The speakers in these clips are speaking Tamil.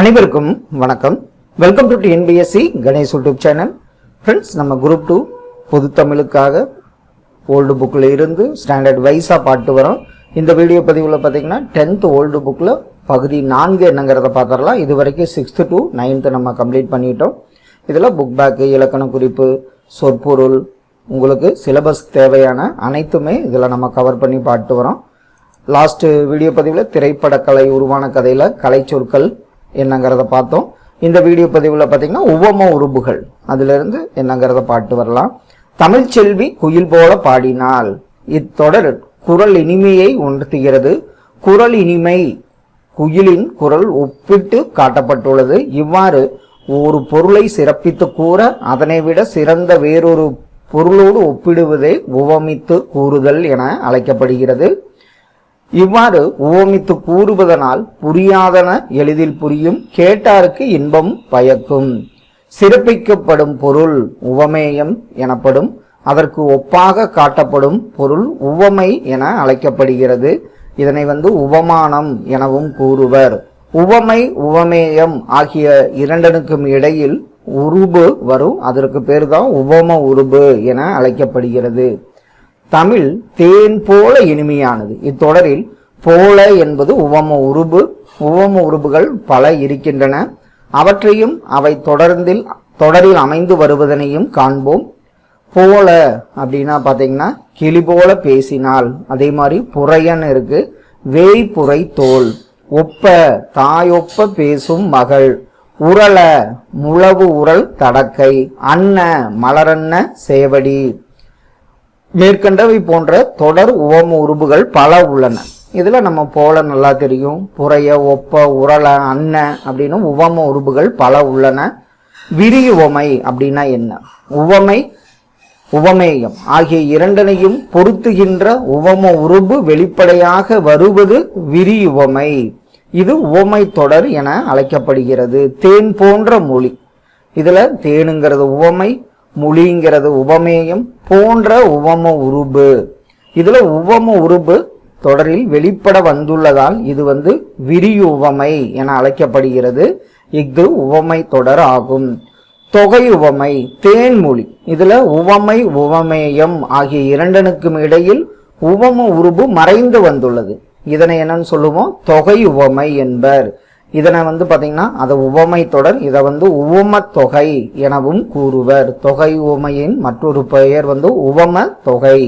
அனைவருக்கும் வணக்கம். Welcome to NPSC Ganesh YouTube channel friends நம்ம குரூப் டூ பொது தமிழுக்காக ஓல்டு புக்கில் இருந்து ஸ்டாண்டர்ட் வைஸாக பாட்டு வரோம். இந்த வீடியோ பதிவில் பார்த்தீங்கன்னா டென்த் ஓல்டு புக்கில் பகுதி நான்கு என்னங்கிறத பார்த்துடலாம் இது வரைக்கும் சிக்ஸ்த்து டு நைன்த்து நம்ம கம்ப்ளீட் பண்ணிட்டோம். இதில் புக் பேக்கு இலக்கண குறிப்பு சொற்பொருள் உங்களுக்கு சிலபஸ் தேவையான அனைத்துமே இதில் நம்ம கவர் பண்ணி பாட்டு வரோம். லாஸ்ட்டு வீடியோ பதிவில் திரைப்படக்கலை உருவான கதையில் கலை சொற்கள் என்னங்கிறத பார்த்தோம். இந்த வீடியோ பதிவில் பார்த்தீங்கன்னா உவம உறுப்புகள். அதிலிருந்து என்னங்கிறத பாட்டு வரலாம். தமிழ்ச்செல்வி குயில் போல பாடினால் இத்தொடர் குரல் இனிமையை உணர்த்துகிறது. குரல் இனிமை குயிலின் குரல் ஒப்பிட்டு காட்டப்பட்டுள்ளது. இவ்வாறு ஒரு பொருளை சிறப்பித்து கூற அதனை விட சிறந்த வேறொரு பொருளோடு ஒப்பிடுவதே உவமித்து கூறுதல் என அழைக்கப்படுகிறது. இவ்வாறு உவமித்து கூறுவதனால் புரியாதன எளிதில் புரியும் கேட்டாருக்கு இன்பம் பயக்கும். சிறப்பிக்கப்படும் பொருள் உவமேயம் எனப்படும் அதற்கு ஒப்பாக காட்டப்படும் பொருள் உவமை என அழைக்கப்படுகிறது. இதனை வந்து உவமானம் எனவும் கூறுவர். உவமை உவமேயம் ஆகிய இரண்டனுக்கும் இடையில் உருபு வரும். அதற்கு பேர் தான் உவம உருபு என அழைக்கப்படுகிறது. தமிழ் தேன் போல இனிமையானது. இத்தொடரில் போல என்பது உவம உருபு உவம உருபுகள் பல இருக்கின்றன. அவற்றையும் அவை தொடர்ந்தில் தொடரில் அமைந்து வருவதனையும் காண்போம். போல அப்படின்னா பார்த்தீங்கன்னா கிளி போல பேசினால். அதே மாதிரி புறையன்னு இருக்கு. வேய் புரை தோல். ஒப்ப தாயொப்ப பேசும் மகள். உரள முழவு உரல் தடக்கை. அன்ன மலரன்ன சேவடி. மேற்கண்டவை போன்ற தொடர் உவம உருபுகள் பல உள்ளன. இதில் நம்ம போல நல்லா தெரியும். புறைய ஒப்ப உரள அன்ன அப்படின்னு உவம உருபுகள் பல உள்ளன. விரி உவமை அப்படின்னா என்ன? உவமை உவமேயம் ஆகிய இரண்டனையும் பொருத்துகின்ற உவம உருபு வெளிப்படையாக வருவது விரியுவமை இது உவமை தொடர் என அழைக்கப்படுகிறது. தேன் போன்ற மொழி. இதில் தேனுங்கிறது உவமை மொழிங்கிறது உவமேயம் போன்ற உவம உருபு. இதுல உவம உருபு தொடரில் வெளிப்பட வந்துள்ளதால் இது வந்து விரியுவமை என அழைக்கப்படுகிறது. இஃது உவமை தொடர் ஆகும். தொகை உவமை தேன்மொழி இதுல உவமை உவமேயம் ஆகிய இரண்டனுக்கும் இடையில் உவம உருபு மறைந்து வந்துள்ளது. இதனை என்னன்னு சொல்லுவோம்? தொகை உவமை என்பர். இதனை வந்து பார்த்திங்கன்னா அதை உவமை தொடர் இதை வந்து உவம தொகை எனவும் கூறுவர். தொகை உவமையின் மற்றொரு பெயர் வந்து உவம தொகை.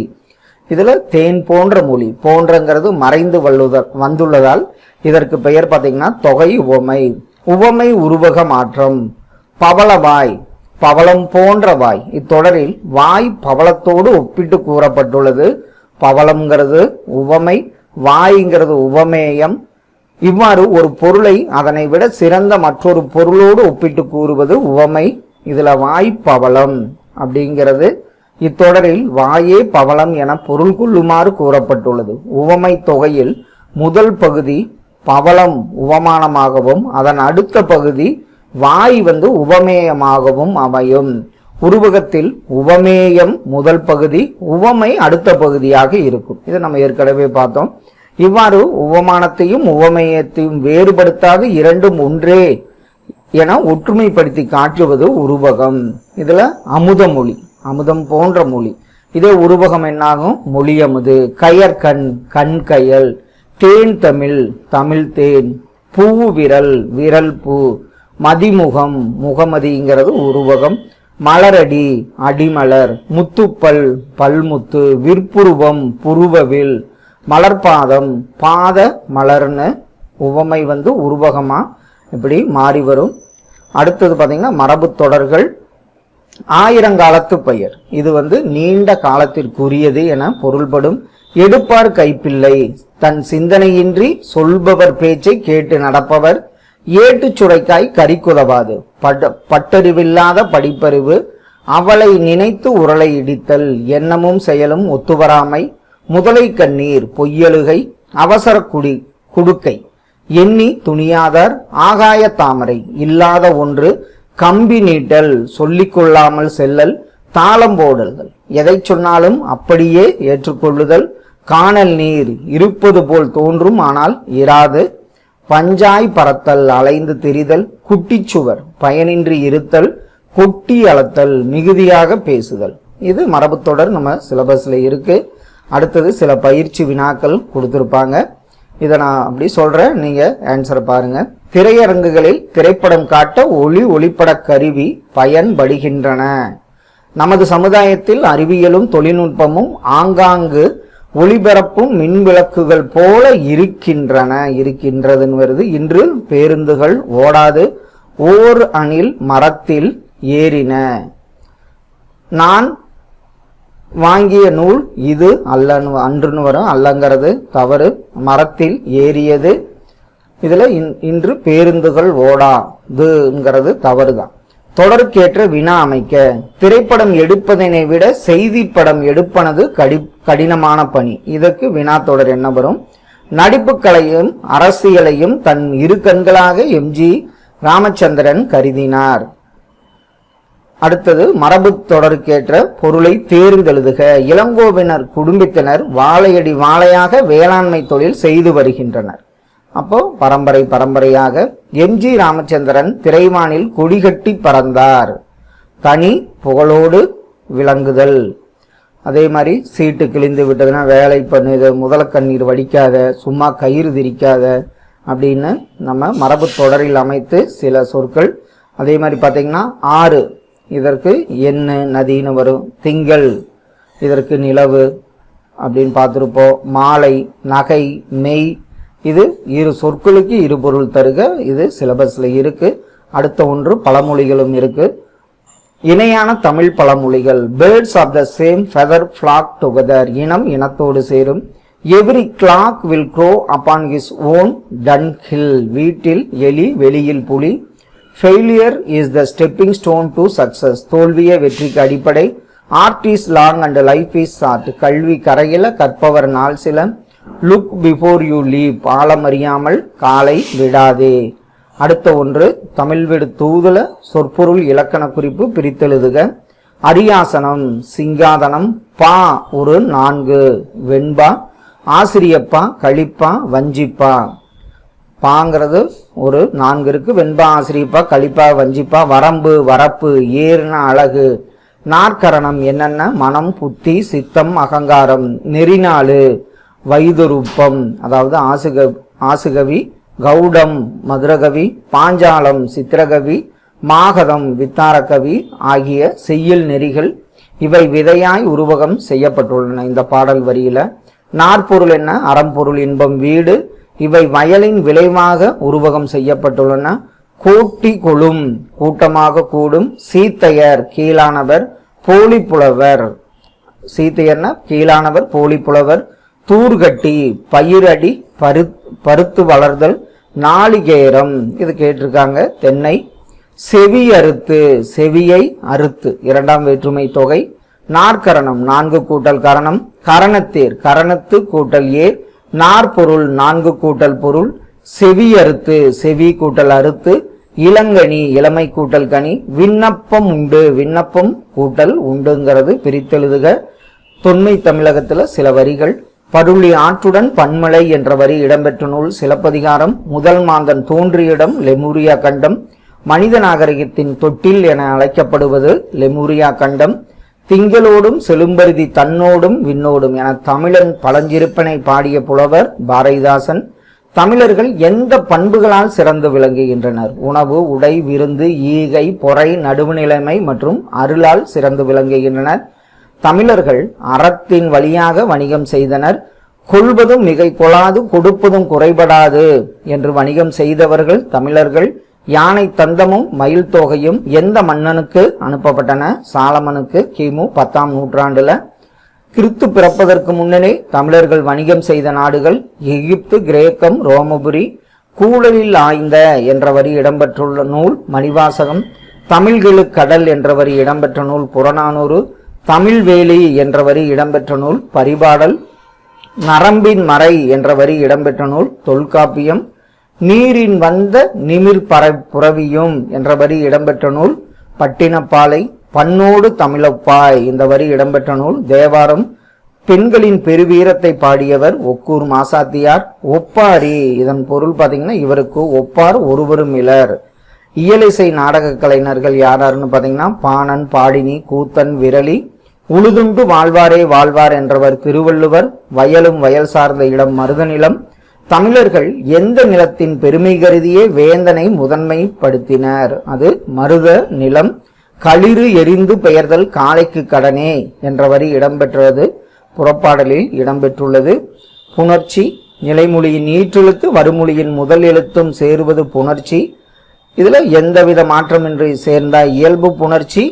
இதில் தேன் போன்ற மொழி போன்றங்கிறது மறைந்து வல்லுத வந்துள்ளதால் இதற்கு பெயர் பார்த்திங்கன்னா தொகை உவமை. உவமை உருவக மாற்றம். பவளவாய் பவளம் போன்ற வாய். இத்தொடரில் வாய் பவளத்தோடு ஒப்பிட்டு கூறப்பட்டுள்ளது. பவளம்ங்கிறது உவமை வாய்ங்கிறது உவமேயம் இவ்வாறு ஒரு பொருளை அதனை விட சிறந்த மற்றொரு பொருளோடு ஒப்பிட்டு கூறுவது உவமை. இதுல வாய் பவளம் அப்படிங்கிறது. இத்தொடரில் வாயே பவளம் என பொருள் கொள்ளுமாறு கூறப்பட்டுள்ளது. உவமை தொகையில் முதல் பகுதி பவளம் உவமானமாகவும் அதன் அடுத்த பகுதி வாய் வந்து உவமேயமாகவும் அமையும். உருவகத்தில் உவமேயம் முதல் பகுதி உவமை அடுத்த பகுதியாக இருக்கும். இதை நம்ம ஏற்கனவே பார்த்தோம். இவ்வாறு உவமானத்தையும் உவமேயத்தையும் வேறுபடுத்தாது இரண்டும் ஒன்றே என ஒற்றுமைப்படுத்தி காட்டுவது உருவகம். இதுல அமுத மொழி அமுதம் போன்ற மொழி. இதே உருவகம் என்னாகும்? மொழி அமுது கயற்கண் கண் கயல். தேன் தமிழ் தமிழ் தேன். பூ விரல் விரல் பூ. மதிமுகம் முகமதிங்கிறது உருவகம். மலரடி அடிமலர். முத்துப்பல் பல்முத்து. விற்புருவம் புருவவில். மலர்பாதம் பாத மலர்னு உவமை வந்து உருவகமா இப்படி மாறி வரும். அடுத்தது பார்த்தீங்கன்னா மரபு தொடர்கள் ஆயிரங்காலத்து பெயர். இது வந்து நீண்ட காலத்திற்குரியது என பொருள்படும். எடுப்பார் கைப்பிள்ளை தன் சிந்தனையின்றி சொல்பவர் பேச்சை கேட்டு நடப்பவர். ஏட்டு சுரைக்காய் கறிக்குதவாது பட்ட பட்டறிவில்லாத படிப்பறிவு. அவளை நினைத்து உரலை இடித்தல் எண்ணமும் செயலும் ஒத்துவராமை. முதலை கண்ணீர் பொய்யலுகை அவசர குடி குடுக்கை. எண்ணி துணியாதார் ஆகாய தாமரை இல்லாத ஒன்று கம்பி நீட்டல் சொல்லிக்கொள்ளாமல் செல்லல் தாளம் போடல்கள். எதை சொன்னாலும் அப்படியே ஏற்றுக்கொள்ளுதல். காணல் நீர் இருப்பது போல் தோன்றும் ஆனால் இராது. பஞ்சாய் பறத்தல் அலைந்து திரிதல் குட்டிச்சுவர் பயனின்றி இருத்தல் கொட்டி அளத்தல் மிகுதியாக பேசுதல். இது மரபுத்தொடர் நம்ம சிலபஸில் இருக்குது அடுத்தது சில பயிற்சி வினாக்கள் கொடுத்துருப்பாங்க. இதை நான் அப்படி சொல்கிறேன் நீங்கள் ஆன்சரை பாருங்கள் திரையரங்குகளில் திரைப்படம் காட்ட ஒளி ஒளிப்பட கருவி பயன்படுகின்றன. நமது சமுதாயத்தில் அறிவியலும் தொழில்நுட்பமும் ஆங்காங்கு ஒளிபரப்பும் மின்விளக்குகள் போல இருக்கின்றன. இருக்கின்றதுன்னு வருது. இன்று பேருந்துகள் ஓடாது. ஓர் அணில் மரத்தில் ஏறின. நான் வாங்கிய நூல் இது அல்லன்னு அன்றுன்னு வரும். அல்லங்கிறது தவறு. மரத்தில் ஏறியது. இதில் இன்- இன்று பேருந்துகள் ஓடாதுங்கிறது தவறுதான். தொடருக்கேற்ற வினா அமைக்க. திரைப்படம் எடுப்பதனை விட செய்தி படம் எடுப்பனது கடி கடினமான பணி. இதற்கு வினா தொடர் என்ன வரும்? நடிப்புக்களையும் அரசியலையும் தன் இரு கண்களாக எம்ஜி ராமச்சந்திரன் கருதினார். அடுத்தது மரபு தொடருக்கேற்ற பொருளை தேர்ந்தெழுதுக. இளங்கோவினர் குடும்பத்தினர் வாழையடி வாழையாக வேளாண்மை தொழில் செய்து வருகின்றனர். அப்போ பரம்பரை பரம்பரையாக எம்ஜி ராமச்சந்திரன் திரைவானில் கொடிகட்டி பறந்தார். தனி புகழோடு விளங்குதல். அதே மாதிரி சீட்டு கிழிந்து விட்டதுன்னா வேலை பண்ணுது முதல கண்ணீர் வடிக்காத சும்மா கயிறு திரிக்காத அப்படின்னு நம்ம மரபு தொடரில் அமைத்து சில சொற்கள். அதே மாதிரி பார்த்தீங்கன்னா ஆறு. இதற்கு என்ன நதின்னு வரும். திங்கள் இதற்கு நிலவு அப்படின்னு பார்த்துருப்போம். மாலை நகை மெய். இது இரு சொற்களுக்கு இரு பொருள் தருக. இது சிலபஸில் இருக்குது அடுத்த ஒன்று பழமொழிகளும் இருக்குது இணையான தமிழ் பழமொழிகள். Birds of the same feather flock together இனம் இனத்தோடு சேரும். Every clock will crow upon his own dunghill வீட்டில் எலி வெளியில் புலி. Failure is the stepping stone to success தோல்வியே வெற்றிக்கு அடிப்படை. Art is long and life is short கல்வி கரையில கற்பவர் நாள் சில. லுக் பிஃபோர் யூ லீவ் ஆழமறியாமல் காலை விடாதே. அடுத்த ஒன்று தமிழ் விடு தூதுல சொற்பொருள் இலக்கண குறிப்பு பிரித்தெழுதுக. அரியாசனம் சிங்காதனம் பா ஒரு நான்கு. வெண்பா ஆசிரியப்பா கழிப்பா வஞ்சிப்பா. பாங்கிறது ஒரு நான்கு இருக்கு. வெண்பா ஆசிரியப்பா கழிப்பா வஞ்சிப்பா வரம்பு வரப்பு ஏறுன அழகு. நாற்கரணம் என்னென்ன? மனம் புத்தி சித்தம் அகங்காரம். நெறிநாளு வைதுருப்பம். அதாவது ஆசுக ஆசுகவி கௌடம் மதுரகவி பாஞ்சாலம் சித்திரகவி மாகதம் வித்தாரகவி ஆகிய செய்யுள் நெறிகள் இவை விதையாய் உருவகம் செய்யப்பட்டுள்ளன இந்த பாடல் வரியில. நாற்பொருள் என்ன? அறம்பொருள் இன்பம் வீடு இவை வயலின் விளைவாக உருவகம் செய்யப்பட்டுள்ளன. கூட்டி கொழும் கூட்டமாக கூடும் சீத்தையர் கீழானவர் போலி புலவர் சீத்தையர்னா கீழானவர் போலி புலவர் தூர்கட்டி பயிரடி பரு பருத்து வளர்தல் நாளிகேரம். இது கேட்டிருக்காங்க தென்னை. செவி அறுத்து செவியை அறுத்து இரண்டாம் வேற்றுமை தொகை. நாற்கரணம் நான்கு கூட்டல் கரணம். கரணத்தேர் கரணத்து கூட்டல் ஏர். நாற்பொருள் நான்கு கூட்டல் பொருள் செவி அறுத்து செவி கூட்டல் அறுத்து இளங்கனி இளமை கூட்டல் கனி விண்ணப்பம் உண்டு விண்ணப்பம் கூட்டல் உண்டுங்கிறது பிரித்தெழுதுக. தொன்மை தமிழகத்தில் சில வரிகள் பருளி ஆற்றுடன் பன்மலை என்ற வரி இடம்பெற்ற நூல் சிலப்பதிகாரம் முதல் மாந்தன் தோன்றிய இடம் லெமூரியா கண்டம் மனித நாகரிகத்தின் தொட்டில் என அழைக்கப்படுவது லெமூரியா கண்டம் திங்களோடும் செலும்பருதி தன்னோடும் விண்ணோடும் என தமிழன் பழஞ்சிருப்பனை பாடிய புலவர் பாரதிதாசன் தமிழர்கள் எந்த பண்புகளால் சிறந்து விளங்குகின்றனர்? உணவு உடை விருந்து ஈகை பொறை நடுவுநிலைமை மற்றும் அருளால் சிறந்து விளங்குகின்றனர். தமிழர்கள் அறத்தின் வழியாக வணிகம் செய்தனர். கொள்வதும் மிகை கொள்ளாது கொடுப்பதும் குறைபடாது என்று வணிகம் செய்தவர்கள் தமிழர்கள். யானை தந்தமும் மயில் தொகையும் எந்த மன்னனுக்கு அனுப்பப்பட்டன? சாலமனுக்கு கிமு பத்தாம் நூற்றாண்டுல. கிறித்து பிறப்பதற்கு முன்னரே தமிழர்கள் வணிகம் செய்த நாடுகள் எகிப்து கிரேக்கம் ரோமபுரி கூழலில் ஆய்ந்த என்ற வரி இடம்பெற்றுள்ள நூல் மணிவாசகம் தமிழ்கிழு கடல் என்ற வரி இடம்பெற்ற நூல் புறநானூறு தமிழ்வேலி என்ற வரி இடம்பெற்ற நூல் பரிபாடல் நரம்பின் மறை என்ற வரி இடம்பெற்ற நூல் தொல்காப்பியம் நீரின் வந்த நிமிர் பற புறவியும் என்ற வரி இடம்பெற்ற நூல் பட்டினப்பாலை பண்ணோடு தமிழப்பாய் இந்த வரி இடம்பெற்ற நூல். தேவாரம் பெண்களின் பெருவீரத்தை பாடியவர் ஒக்கூர் மாசாத்தியார். ஒப்பாரி இதன் பொருள் பார்த்தீங்கன்னா இவருக்கு ஒப்பார் ஒருவரும் இலர். இயலிசை நாடக கலைஞர்கள் யாராருன்னு பார்த்தீங்கன்னா பாணன் பாடினி கூத்தன் விரலி உழுதுண்டு வாழ்வாரே வாழ்வார் என்றவர் திருவள்ளுவர் வயலும் வயல் சார்ந்த இடம் மருதநிலம் தமிழர்கள் எந்த நிலத்தின் பெருமை கருதியே வேந்தனை முதன்மைப்படுத்தினர்? அது மருத நிலம் களிறு எரிந்து பெயர்தல் காலைக்கு கடனே என்ற வரி இடம்பெற்றது. புறப்பாடலில் இடம்பெற்றுள்ளது. புணர்ச்சி நிலைமொழியின் ஈற்றெழுத்து வருமொழியின் முதல் எழுத்தும் சேருவது புணர்ச்சி. இதில் எந்தவித மாற்றமின்றி சேர்ந்த இயல்பு புணர்ச்சி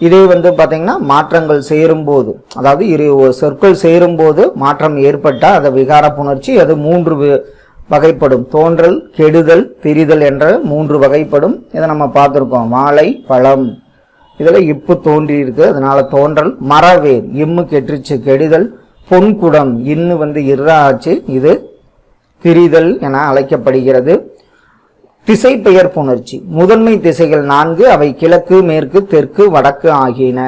இதே வந்து பார்த்தீங்கன்னா மாற்றங்கள் சேரும்போது அதாவது இரு சொற்கள் சேரும்போது மாற்றம் ஏற்பட்டால் அது விகார புணர்ச்சி அது மூன்று வகைப்படும். தோன்றல் கெடுதல் திரிதல் என்ற மூன்று வகைப்படும். இதை நம்ம பார்த்துருக்கோம். மாலை பழம். இதில் இப்பு தோன்றியிருக்கு அதனால் அதனால தோன்றல் மரவேர். இம்மு கெட்டுச்சு கெடுதல் பொன்குடம். இன்னு வந்து இர்ரா ஆச்சு இது திரிதல் என அழைக்கப்படுகிறது. திசை பெயர் புணர்ச்சி முதன்மை திசைகள் நான்கு அவை கிழக்கு மேற்கு தெற்கு வடக்கு ஆகியன.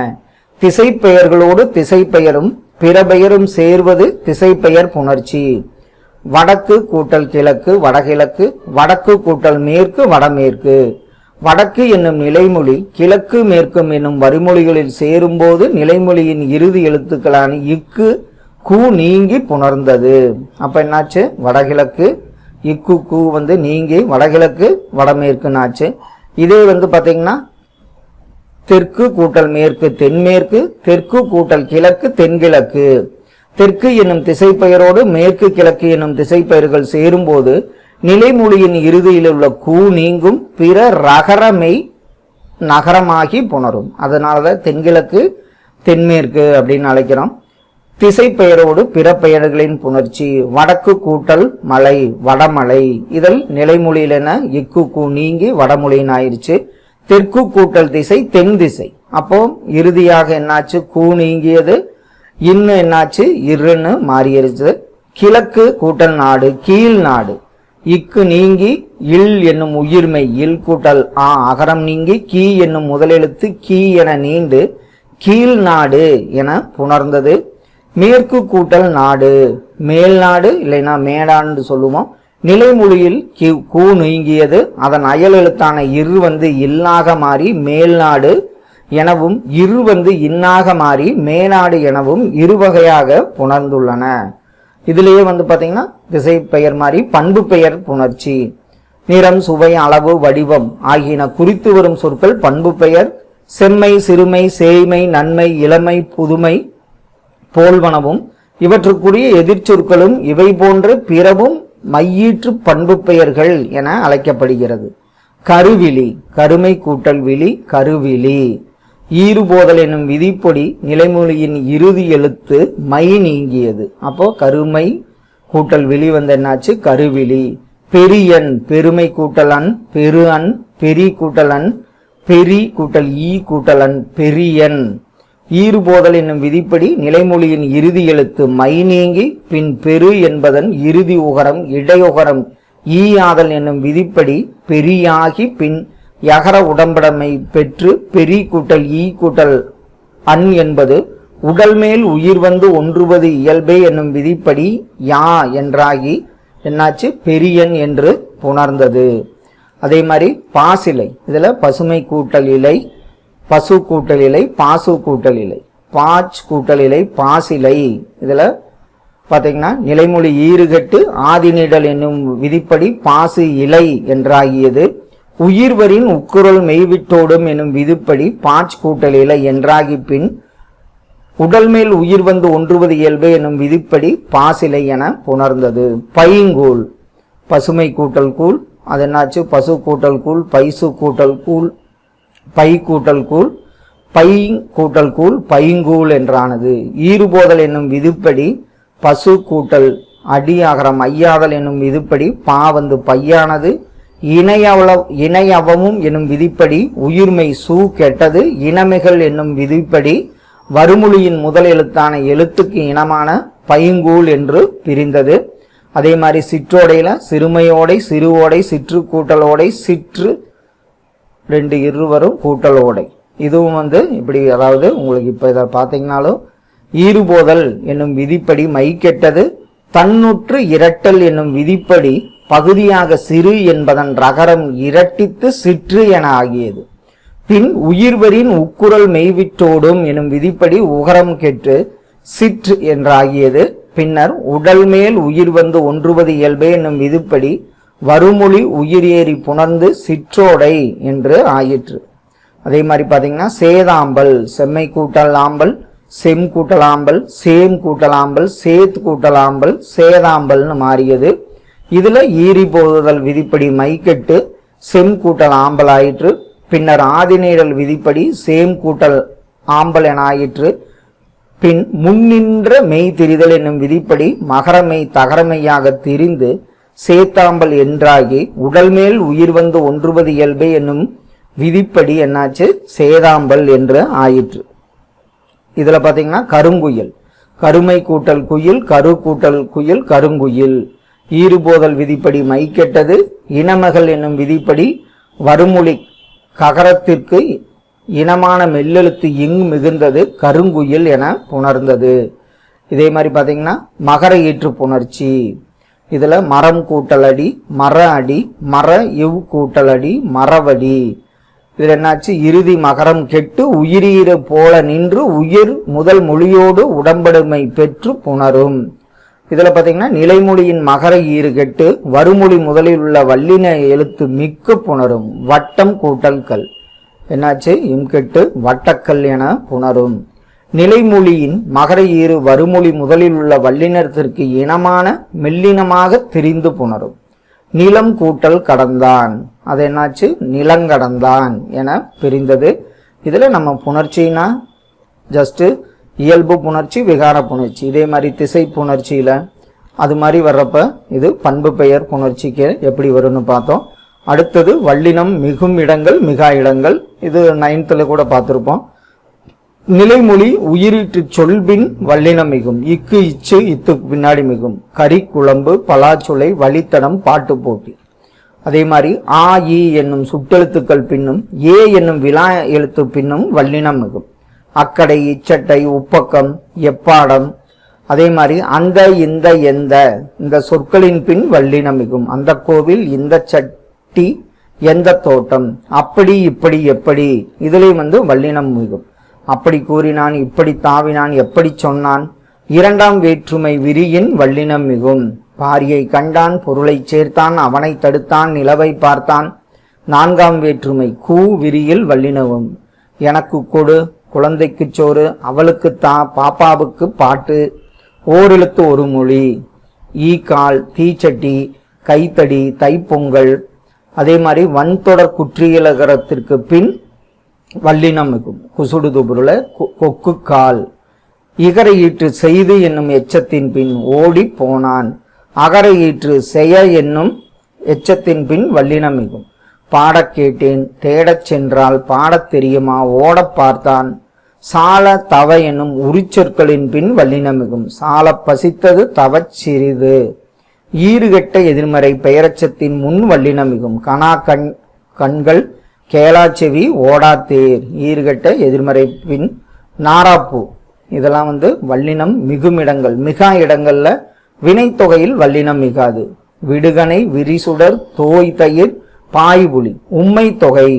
திசை பெயர்களோடு திசை பெயரும் பிற பெயரும் சேர்வது திசை பெயர் புணர்ச்சி வடக்கு கூட்டல் கிழக்கு வடகிழக்கு வடக்கு கூட்டல் மேற்கு வடமேற்கு. வடக்கு என்னும் நிலைமொழி கிழக்கு மேற்கும் என்னும் வரிமொழிகளில் சேரும்போது நிலைமொழியின் இறுதி எழுத்துக்களான இக்கு கு நீங்கி புணர்ந்தது. அப்ப என்னாச்சு? வடகிழக்கு இக்கு கு வந்து நீங்கி வடகிழக்கு வடமேற்குனாச்சு இதே வந்து பார்த்தீங்கன்னா தெற்கு கூட்டல் மேற்கு தென்மேற்கு தெற்கு கூட்டல் கிழக்கு தென்கிழக்கு. தெற்கு என்னும் திசைப்பெயரோடு மேற்கு கிழக்கு என்னும் சேரும் சேரும்போது நிலைமொழியின் இறுதியில் உள்ள கூ நீங்கும் பிற ரகரமை நகரமாகி புணரும். அதனாலதான் தென்கிழக்கு தென்மேற்கு அப்படின்னு அழைக்கிறோம். திசை பெயரோடு பிற பெயர்களின் புணர்ச்சி வடக்கு கூட்டல் மலை வடமலை. இதில் நிலைமொழியில் என இக்கு கூ நீங்கி வடமொழியின் ஆயிடுச்சு தெற்கு கூட்டல் திசை தென் திசை. அப்போ இறுதியாக என்னாச்சு? கூ நீங்கியது இன்னு என்னாச்சு? இருன்னு மாறியிருச்சு. கிழக்கு கூட்டல் நாடு கீழ் நாடு. இக்கு நீங்கி இல் என்னும் உயிர்மை இல் கூட்டல் ஆ அகரம் நீங்கி கீ என்னும் முதலெழுத்து கீ என நீண்டு கீழ் நாடு என புணர்ந்தது. மேற்கு கூட்டல் நாடு. மேல் நாடு இல்லைன்னா மேடான்னு சொல்லுவோம். நிலைமொழியில் கூ நீங்கியது. அதன் அயல் எழுத்தான இரு வந்து இல்லாக மாறி மேல்நாடு எனவும் இரு வந்து இன்னாக மாறி மேநாடு எனவும் இருவகையாக புணர்ந்துள்ளன. இதுலேயே வந்து பார்த்தீங்கன்னா திசை பெயர் மாதிரி பண்பு பெயர் புணர்ச்சி. நிறம் சுவை அளவு வடிவம் ஆகியன குறித்து வரும் சொற்கள் பண்பு பெயர். செம்மை சிறுமை சேய்மை நன்மை இளமை புதுமை போல்வனவும் இவற்றுக்குரிய எதிர்ச்சொற்களும் இவை போன்ற பிறவும் மையீற்று பண்பு பெயர்கள் என அழைக்கப்படுகிறது. கருவிழி கருமை கூட்டல் விழி கருவிழி. ஈறுபோதல் என்னும் விதிப்பொடி நிலைமொழியின் இறுதி எழுத்து மை நீங்கியது. அப்போ கருமை கூட்டல் விழி வந்து என்னாச்சு? கருவிழி. பெரியன் பெருமை கூட்டலன் பெரு அன் பெரி கூட்டலன் பெரி கூட்டல் ஈ கூட்டலன் பெரியன் ஈறுபோதல் என்னும் விதிப்படி நிலைமொழியின் இறுதி எழுத்து மை நீங்கி பின் பெரு என்பதன் இறுதி உகரம் இடையுகரம் ஈ ஆதல் என்னும் விதிப்படி பெரியாகி பின் யகர உடம்படமை பெற்று பெரி கூட்டல் ஈ கூட்டல் அன் என்பது உடல் மேல் உயிர் வந்து ஒன்றுவது இயல்பே என்னும் விதிப்படி யா என்றாகி என்னாச்சு? பெரியன் என்று புணர்ந்தது. அதே மாதிரி பாசிலை இதில் பசுமை கூட்டல் இலை பசு கூட்டல் இலை பாசு கூட்டல் இலை பாச் கூட்டல் இலை பாசிலை. இதில் பார்த்தீங்கன்னா நிலைமொழி ஈறுகட்டு ஆதிநிடல் என்னும் விதிப்படி பாசு இலை என்றாகியது. உயிர்வரின் உக்குரல் மெய்விட்டோடும் என்னும் விதிப்படி பாச் கூட்டல் இலை என்றாகி பின் உடல் மேல் உயிர் வந்து ஒன்றுவது இயல்பு எனும் விதிப்படி பாசிலை என புணர்ந்தது. பைங்கூழ் பசுமை கூட்டல் கூழ் அது என்னாச்சு பசு கூட்டல் கூழ் பைசு கூட்டல் கூழ் பை கூட்டல் கூழ் பை கூட்டல் கூழ் பைங்கூழ் என்றானது. ஈறுபோதல் என்னும் விதிப்படி பசு கூட்டல் அடியாகரம் ஐயாதல் என்னும் விதிப்படி பா வந்து பையானது இணையவள இணையவமும் என்னும் விதிப்படி உயிர்மை சூ கெட்டது. இனமைகள் என்னும் விதிப்படி வறுமொழியின் முதல் எழுத்தான எழுத்துக்கு இனமான பைங்கூழ் என்று பிரிந்தது. அதே மாதிரி சிற்றோடையில் சிறுமையோடை சிறுவோடை சிற்று கூட்டலோடை சிற்று ரெண்டு இருவரும் கூட்டல் ஓடை. இதுவும் வந்து இப்படி அதாவது உங்களுக்கு இப்போ இதை பார்த்தீங்கனாலும் ஈறுபோதல் என்னும் விதிப்படி மை கெட்டது தன்னுற்று இரட்டல் என்னும் விதிப்படி பகுதியாக சிறு என்பதன் ரகரம் இரட்டித்து சிற்று என ஆகியது. பின் உயிர்வரின் உக்குரல் மெய்விட்டோடும் எனும் விதிப்படி உகரம் கெட்டு சிற்று என்றாகியது. பின்னர் உடல் மேல் உயிர் வந்து ஒன்றுவது இயல்பே என்னும் விதிப்படி வருமொழி உயிர் ஏறி புணர்ந்து சிற்றோடை என்று ஆயிற்று. அதே மாதிரி பார்த்தீங்கன்னா சேதாம்பல் செம்மை கூட்டல் ஆம்பல் செம் கூட்டலாம்பல் சேம் கூட்டலாம்பல் சேத்து சேத் சேதாம்பல்னு மாறியது. இதில் ஈரி போதுதல் விதிப்படி மைக்கெட்டு செம் கூட்டல் ஆம்பல் ஆயிற்று. பின்னர் ஆதிநீரல் விதிப்படி சேம் கூட்டல் ஆம்பல் என ஆயிற்று. பின் முன்னின்ற மெய் திரிதல் என்னும் விதிப்படி மகரமெய் தகரமெய்யாக திரிந்து சேத்தாம்பல் என்றாகி உடல் மேல் உயிர் வந்து ஒன்றுவது இயல்பு என்னும் விதிப்படி என்னாச்சு? சேதாம்பல் என்று ஆயிற்று. இதுல பாத்தீங்கன்னா கருங்குயில். கருமை கூட்டல் குயில் கரு கூட்டல் குயில் கருங்குயில். ஈறுபோதல் விதிப்படி மைக்கெட்டது இனமகள் என்னும் விதிப்படி வருமொழி ககரத்திற்கு இனமான மெல்லெழுத்து இங் மிகுந்தது கருங்குயில் என புணர்ந்தது. இதே மாதிரி பார்த்தீங்கன்னா மகர ஈற்று புணர்ச்சி. இதில் மரம் கூட்டலடி மர அடி மர இவ் கூட்டலடி மரவடி. இதில் என்னாச்சு? இறுதி மகரம் கெட்டு உயிரீர போல நின்று உயிர் முதல் மொழியோடு உடம்படுமை பெற்று புணரும். இதில் பார்த்தீங்கன்னா நிலைமொழியின் மகர ஈறு கெட்டு வருமொழி முதலில் உள்ள வல்லின எழுத்து மிக்க புணரும். வட்டம் கூட்டல் கல். என்னாச்சு? இம்கெட்டு வட்டக்கல் என புணரும். நிலைமொழியின் மகர ஈறு வருமொழி முதலில் உள்ள வல்லினத்திற்கு இனமான மெல்லினமாக திரிந்து புணரும். நிலம் கூட்டல் கடந்தான். அது என்னாச்சு? நிலங்கடந்தான் என பிரிந்தது. இதில் நம்ம புணர்ச்சினா ஜஸ்ட்டு இயல்பு புணர்ச்சி விகார புணர்ச்சி. இதே மாதிரி திசை புணர்ச்சியில் அது மாதிரி வர்றப்ப இது பண்பு பெயர் புணர்ச்சிக்கு எப்படி வரும்னு பார்த்தோம். அடுத்தது வல்லினம் மிகும் இடங்கள் மிகா இடங்கள். இது நைன்த்தில் கூட பார்த்துருப்போம். நிலைமொழி உயிரிட்டு சொல்பின் வல்லினம் மிகும். இக்கு இச்சு இத்துக்கு பின்னாடி மிகும். கறி குழம்பு பலாச்சுளை வழித்தடம் பாட்டு போட்டி. அதே மாதிரி ஆ இ என்னும் சுட்டெழுத்துக்கள் பின்னும் ஏ என்னும் விழா எழுத்து பின்னும் வல்லினம் மிகும். அக்கடை இச்சட்டை உப்பக்கம் எப்பாடம். அதே மாதிரி அந்த இந்த எந்த இந்த சொற்களின் பின் வல்லினம் மிகும். அந்த கோவில் இந்த சட்டி எந்த தோட்டம்? அப்படி இப்படி எப்படி? இதுலேயும் வந்து வல்லினம் மிகும். அப்படி கூறினான் இப்படி தாவினான் எப்படி சொன்னான்? இரண்டாம் வேற்றுமை விரியின் வல்லினம் மிகும் பாரியை கண்டான் பொருளைச் சேர்த்தான் அவனை தடுத்தான் நிலவை பார்த்தான். நான்காம் வேற்றுமை கூ விரியில் வல்லினவும். எனக்கு கொடு குழந்தைக்குச் சோறு அவளுக்கு தா பாப்பாவுக்கு பாட்டு. ஓரெழுத்து ஒரு மொழி. ஈ கால் தீச்சட்டி கைத்தடி தைப்பொங்கல். அதே மாதிரி வன்தொடர் குற்றியலகரத்திற்கு பின் வல்லினம் இருக்கும். குசுடு துபுருல கொக்கு கால். இகர ஈற்று செய்து என்னும் எச்சத்தின் பின் ஓடி போனான். அகர ஈற்று செய என்னும் எச்சத்தின் பின் வல்லினம் மிகும் பாடக் கேட்டேன் தேடச் சென்றால் பாடத் தெரியுமா? ஓடப் பார்த்தான். சால தவ என்னும் உரிச்சொற்களின் பின் வல்லினமிகும் சால பசித்தது தவச் சிறிது. ஈறுகெட்ட எதிர்மறை பெயரச்சத்தின் முன் வல்லினம் கணா கண் கண்கள் கேளாச்செவி ஓடாத்தேர். ஈர்கட்ட எதிர்மறை பின் நாராப்பூ. இதெல்லாம் வந்து வல்லினம் மிகும் இடங்கள் மிகா இடங்கள்ல வினைத்தொகையில் வல்லினம் மிகாது. விடுகனை விரிசுடர் தோய் தயிர் பாய்புலி. உம்மை தொகை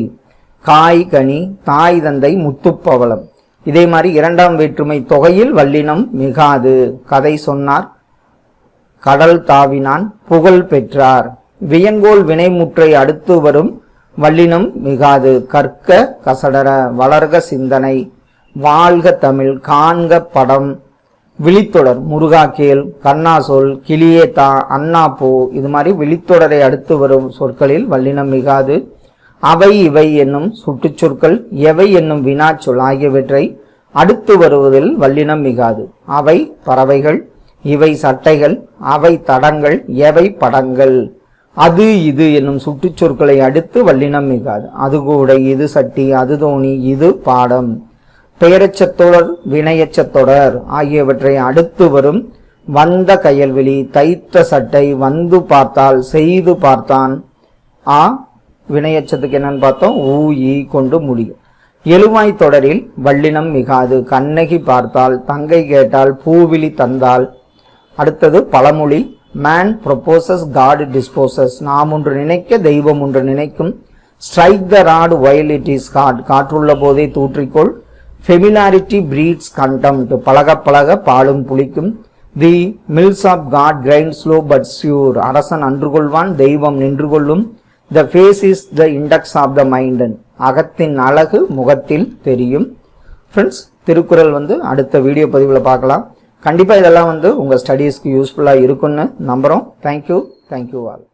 காய் கனி தாய் தந்தை முத்துப்பவளம் இதே மாதிரி இரண்டாம் வேற்றுமை தொகையில் வல்லினம் மிகாது. கதை சொன்னார். கடல் தாவினான் புகழ் பெற்றார். வியங்கோல் வினைமுற்றை அடுத்து வரும் வல்லினம் மிகாது கற்க கசடர வளர்க சிந்தனை வாழ்க தமிழ் காண்க படம். விழித்தொடர் முருகாக்கேல் கண்ணாசொல் கிளியேதா அண்ணாப்பூ அண்ணா இது மாதிரி விழித்தொடரை அடுத்து வரும் சொற்களில் வல்லினம் மிகாது அவை இவை என்னும் சுட்டுச்சொற்கள் எவை என்னும் வினாச்சொல் ஆகியவற்றை அடுத்து வருவதில் வல்லினம் மிகாது. அவை பறவைகள் இவை சட்டைகள் அவை தடங்கள் எவை படங்கள். அது இது என்னும் சுற்றுச்சொற்களை அடுத்து வல்லினம் மிகாது. அது கூட இது சட்டி அது தோணி இது பாடம். பெயரச்சத்தொடர் வினையச்சத்தொடர் ஆகியவற்றை அடுத்து வரும் வந்த கயல்வெளி தைத்த சட்டை வந்து பார்த்தால் செய்து பார்த்தான். ஆ வினையச்சத்துக்கு என்னன்னு பார்த்தோம்? ஊ ஈ கொண்டு முடியும். எழுவாய் தொடரில் வல்லினம் மிகாது. கண்ணகி பார்த்தால் தங்கை கேட்டால் பூவிழி தந்தால். அடுத்தது பழமொழி மேன் ப்ரொப்போசஸ் காட் டிஸ்போசஸ் நாம் ஒன்று நினைக்க தெய்வம் ஒன்று நினைக்கும். Strike the rod while it is hot காற்றுள்ள போதே தூற்றிக்கொள். ஃபெமிலாரிட்டி பிரீட்ஸ் கண்டம்ட் பழக பழக பாலும் புளிக்கும். The mills of God grind slow but sure அரசன் அன்று கொள்வான் தெய்வம் நின்று கொள்ளும். The face is the index of the mind அகத்தின் அழகு முகத்தில் தெரியும். ஃப்ரெண்ட்ஸ் திருக்குறள் வந்து அடுத்த வீடியோ பதிவில் பார்க்கலாம். கண்டிப்பாக இதெல்லாம் வந்து உங்கள் ஸ்டடீஸ்க்கு யூஸ்ஃபுல்லாக இருக்குன்னு நம்புகிறோம் தேங்க்யூ தேங்க்யூ ஆல்